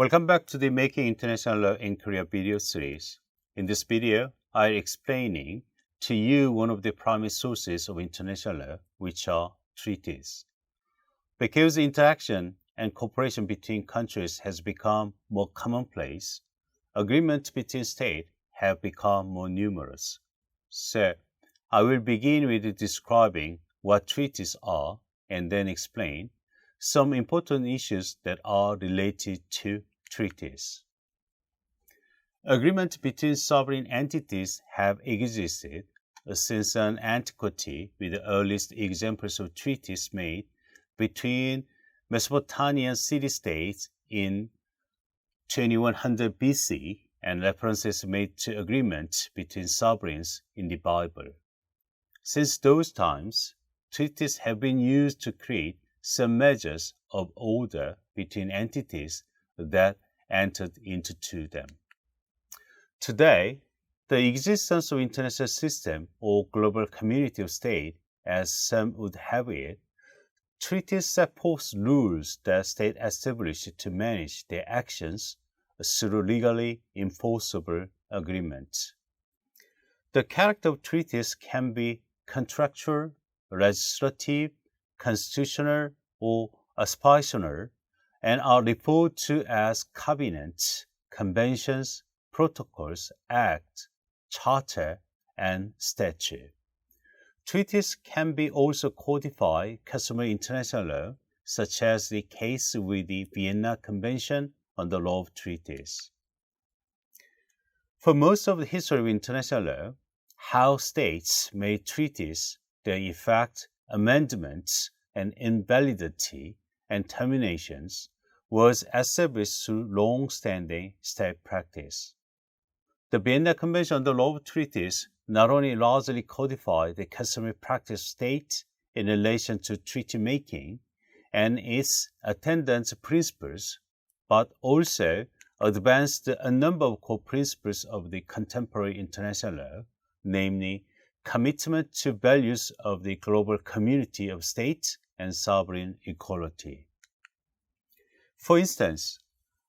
Welcome back to the Making International Law in Korea video series. In this video, I'm explaining to you one of the primary sources of international law, which are treaties. Because interaction and cooperation between countries has become more commonplace, agreements between states have become more numerous. So, I will begin with describing what treaties are and then explain some important issues that are related to treaties. Agreements between sovereign entities have existed since an antiquity, with the earliest examples of treaties made between Mesopotamian city-states in 2100 BC and references made to agreements between sovereigns in the Bible. Since those times, treaties have been used to create some measures of order between entities that entered into to them. Today, the existence of international system or global community of state, as some would have it, treaties set forth rules that state establish to manage their actions through legally enforceable agreements. The character of treaties can be contractual, legislative, constitutional, or aspirational, and are referred to as covenants, conventions, protocols, acts, charter, and statute. Treaties can be also codified customary international law, such as the case with the Vienna Convention on the Law of Treaties. For most of the history of international law, how states made treaties, their effect, amendments, and invalidity and terminations was established through long-standing state practice. The Vienna Convention on the Law of Treaties not only largely codified the customary practice state in relation to treaty making and its attendant principles, but also advanced a number of core principles of the contemporary international law, namely commitment to values of the global community of states and sovereign equality. For instance,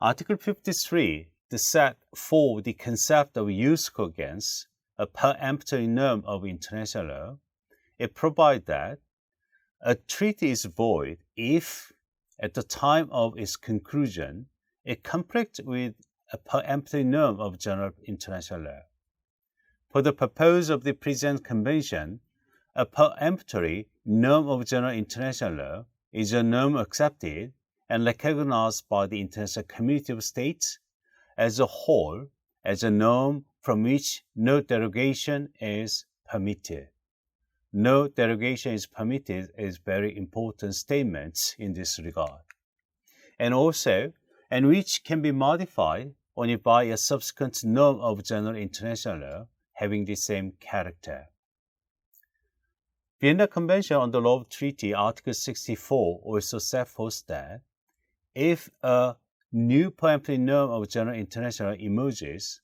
Article 53 the set for the concept of jus cogens, a peremptory norm of international law, it provides that a treaty is void if, at the time of its conclusion, it conflicts with a peremptory norm of general international law. For the purpose of the present convention, a peremptory norm of general international law is a norm accepted and recognized by the international community of states as a whole as a norm from which no derogation is permitted. No derogation is permitted is very important statement in this regard. And also, and which can be modified only by a subsequent norm of general international law having the same character. Vienna Convention on the Law of Treaty, Article 64, also set forth that if a new peremptory norm of general international emerges,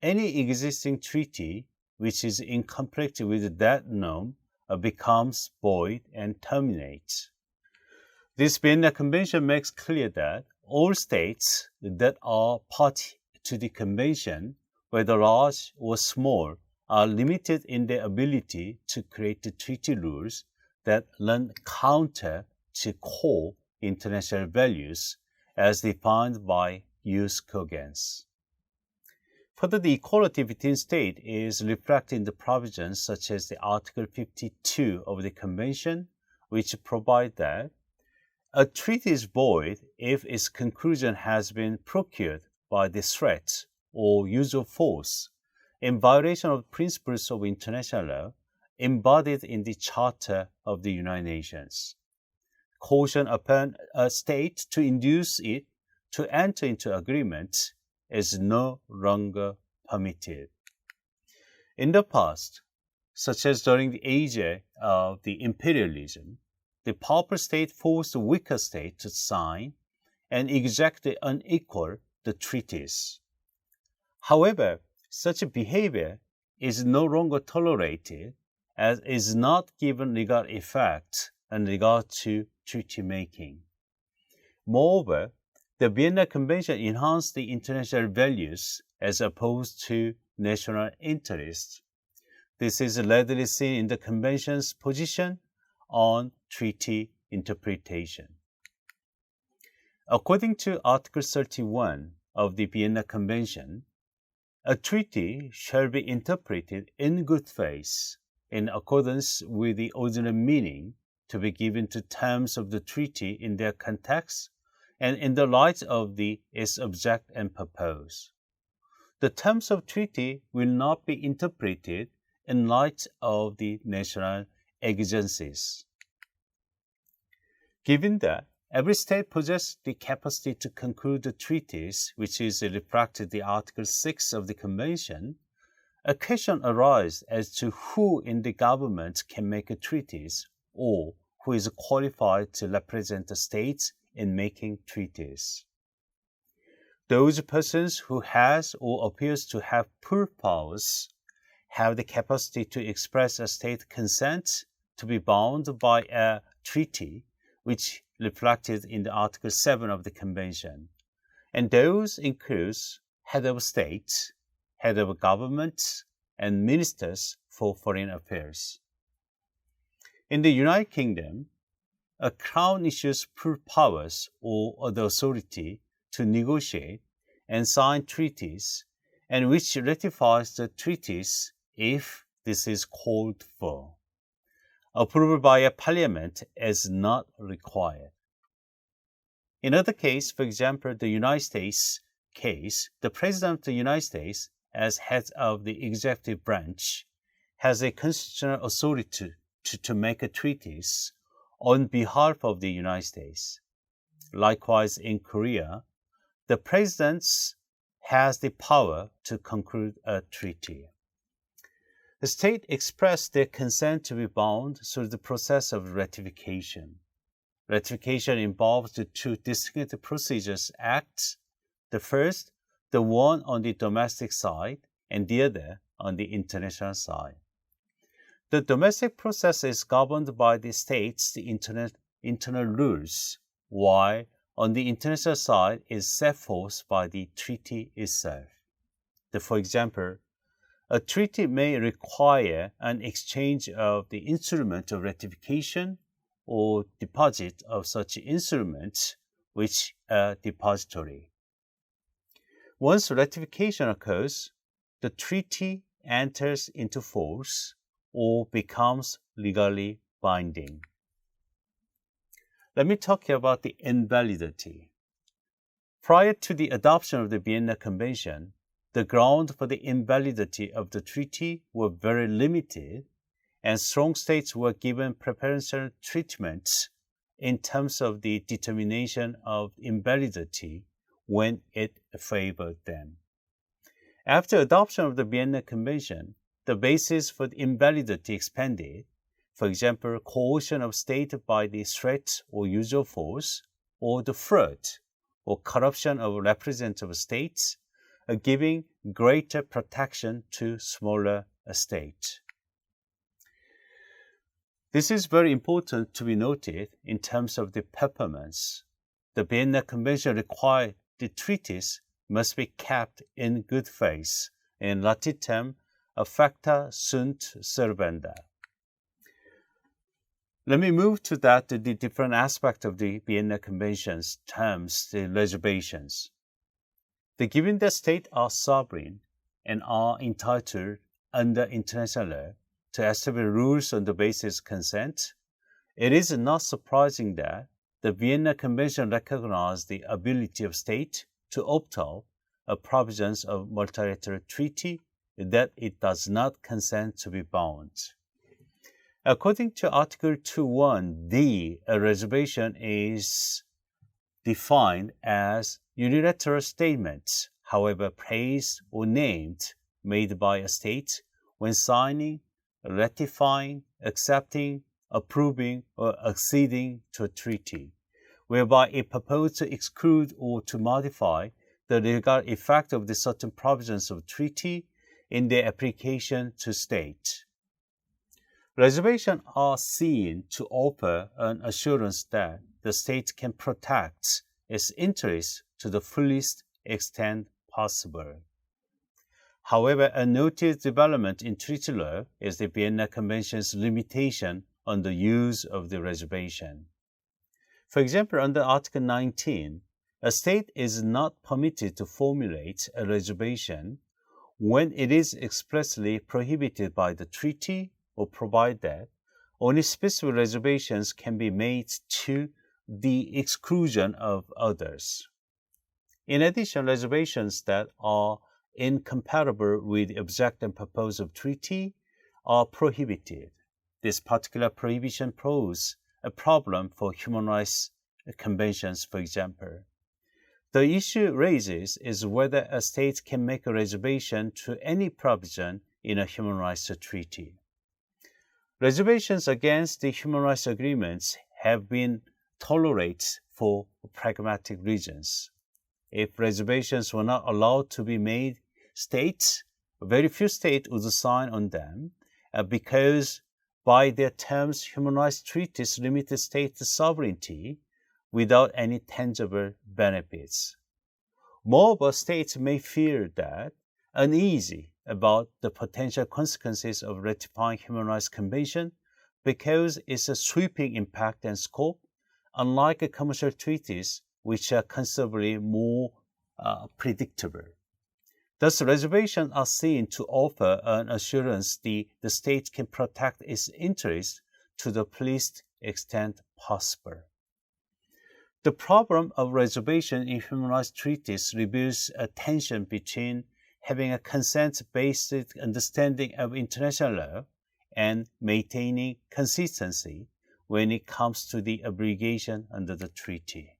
any existing treaty which is in conflict with that norm becomes void and terminates. This Vienna Convention makes clear that all states that are party to the convention, whether large or small, are limited in their ability to create the treaty rules that run counter to core international values as defined by jus cogens. Further, the equality between states is reflected in the provisions such as the Article 52 of the Convention, which provide that a treaty is void if its conclusion has been procured by the threat or use of force in violation of principles of international law embodied in the Charter of the United Nations caution upon a state to induce it to enter into agreement is no longer permitted. In the past, such as during the age of the imperialism, the powerful state forced the weaker state to sign and exactly unequal the treaties. However, such behavior is no longer tolerated as is not given legal effect in regard to treaty making. Moreover, the Vienna Convention enhanced the international values as opposed to national interests. This is readily seen in the Convention's position on treaty interpretation. According to Article 31 of the Vienna Convention, a treaty shall be interpreted in good faith in accordance with the original meaning to be given to terms of the treaty in their context and in the light of the, its object and purpose. The terms of treaty will not be interpreted in light of the national exigencies. Given that every state possesses the capacity to conclude the treaties, which is reflected in Article 6 of the Convention, a question arises as to who in the government can make a treaties or who is qualified to represent the states in making treaties. Those persons who has or appears to have full powers have the capacity to express a state consent to be bound by a treaty which reflected in the Article 7 of the Convention. And those include head of state, head of government, and ministers for foreign affairs. In the United Kingdom, a crown issues full powers or the authority to negotiate and sign treaties, and which ratifies the treaties if this is called for. Approval by a parliament is not required. In other case, for example, the United States case, the President of the United States, as head of the executive branch, has a constitutional authority to, to, to make a treaties on behalf of the United States. Likewise, in Korea, the President has the power to conclude a treaty. The state expressed their consent to be bound through the process of ratification. Ratification involves the two distinct procedures acts. The first, the one on the domestic side, and the other on the international side. The domestic process is governed by the state's internal, internal rules, while on the international side is set forth by the treaty itself. The, for example, a treaty may require an exchange of the instrument of ratification or deposit of such instruments which a depository. Once ratification occurs, the treaty enters into force or becomes legally binding. Let me talk about the invalidity. Prior to the adoption of the Vienna Convention, the ground for the invalidity of the treaty were very limited, and strong states were given preferential treatment in terms of the determination of invalidity when it favored them. After adoption of the Vienna Convention, the basis for the invalidity expanded, for example, coercion of state by the threat or use of force, or the fraud or corruption of representative states Uh, giving greater protection to smaller states. This is very important to be noted in terms of the performance. The Vienna Convention required the treaties must be kept in good faith, in Latin term, affecta sunt servanda. Let me move to that the different aspect of the Vienna Convention's terms, the reservations. The given that states are sovereign and are entitled under international law to establish rules on the basis of consent, it is not surprising that the Vienna Convention recognized the ability of state to opt out of provisions of multilateral treaty that it does not consent to be bound. According to Article 2.1d, a reservation is defined as unilateral statements, however praised or named, made by a state when signing, ratifying, accepting, approving, or acceding to a treaty, whereby it proposed to exclude or to modify the legal effect of the certain provisions of treaty in their application to state. Reservations are seen to offer an assurance that the state can protect its interests to the fullest extent possible. However, a noted development in treaty law is the Vienna Convention's limitation on the use of the reservation. For example, under Article 19, a state is not permitted to formulate a reservation when it is expressly prohibited by the treaty or provide that only specific reservations can be made to the exclusion of others. In addition, reservations that are incompatible with the object and purpose of treaty are prohibited. This particular prohibition poses a problem for human rights conventions, for example. The issue raises is whether a state can make a reservation to any provision in a human rights treaty. Reservations against the human rights agreements have been tolerated for pragmatic reasons. If reservations were not allowed to be made, states, very few states would sign on them uh, because by their terms, human rights treaties limited state sovereignty without any tangible benefits. Moreover, states may feel that uneasy about the potential consequences of ratifying human rights convention because it's a sweeping impact and scope, unlike commercial treaties, which are considerably more uh, predictable. Thus, reservations are seen to offer an assurance the, the state can protect its interests to the fullest extent possible. The problem of reservation in human rights treaties reveals a tension between having a consent-based understanding of international law and maintaining consistency when it comes to the obligation under the treaty.